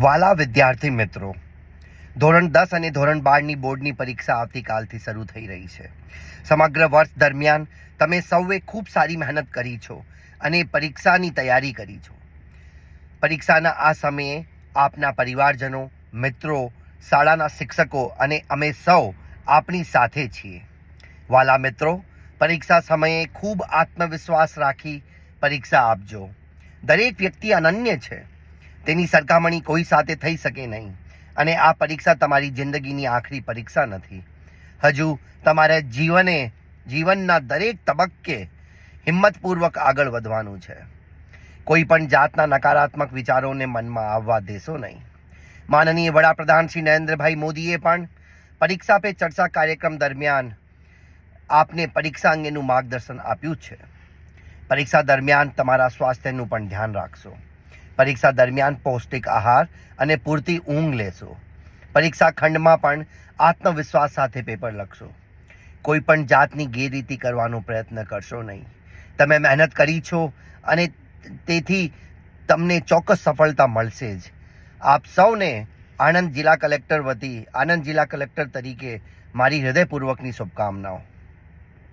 વાલા વિદ્યાર્થી મિત્રો, ધોરણ દસ અને ધોરણ બારની બોર્ડની પરીક્ષા આવતીકાલથી શરૂ થઈ રહી છે. સમગ્ર વર્ષ દરમિયાન તમે સૌએ ખૂબ સારી મહેનત કરી છો અને પરીક્ષાની તૈયારી કરી છો. પરીક્ષાના આ સમયે આપના પરિવારજનો, મિત્રો, શાળાના શિક્ષકો અને અમે સૌ આપણી સાથે છીએ. વાલા મિત્રો, પરીક્ષા સમયે ખૂબ આત્મવિશ્વાસ રાખી પરીક્ષા આપજો. દરેક વ્યક્તિ અનન્ય છે. તેની સરખામણી કોઈ સાથે થઈ શકે નહીં. અને આ પરીક્ષા તમારી જિંદગીની આખરી પરીક્ષા નથી. હજુ તમારે જીવને, જીવનના દરેક તબક્કે હિંમતપૂર્વક આગળ વધવાનું છે. કોઈ પણ જાતના નકારાત્મક વિચારોને મનમાં આવવા દેશો નહીં. માનનીય વડાપ્રધાન શ્રી નરેન્દ્રભાઈ મોદીએ પણ પરીક્ષા પે ચર્ચા કાર્યક્રમ દરમિયાન આપને પરીક્ષા અંગેનું માર્ગદર્શન આપ્યું છે. પરીક્ષા દરમિયાન તમારા સ્વાસ્થ્યનું પણ ધ્યાન રાખશો. પરીક્ષા દરમિયાન પૌષ્ટિક આહાર અને પૂરતી ઊંઘ લેશો. પરીક્ષા ખંડમાં પણ આત્મવિશ્વાસ સાથે પેપર લખશો. કોઈ પણ જાતની ગેરરીતિ કરવાનો પ્રયત્ન કરશો નહીં. તમે મહેનત કરી છો અને તેથી તમને ચોક્કસ સફળતા મળશે જ. આપ સૌને આણંદ જિલ્લા કલેક્ટર વતી, આણંદ જિલ્લા કલેક્ટર તરીકે મારી હૃદયપૂર્વકની શુભકામનાઓ.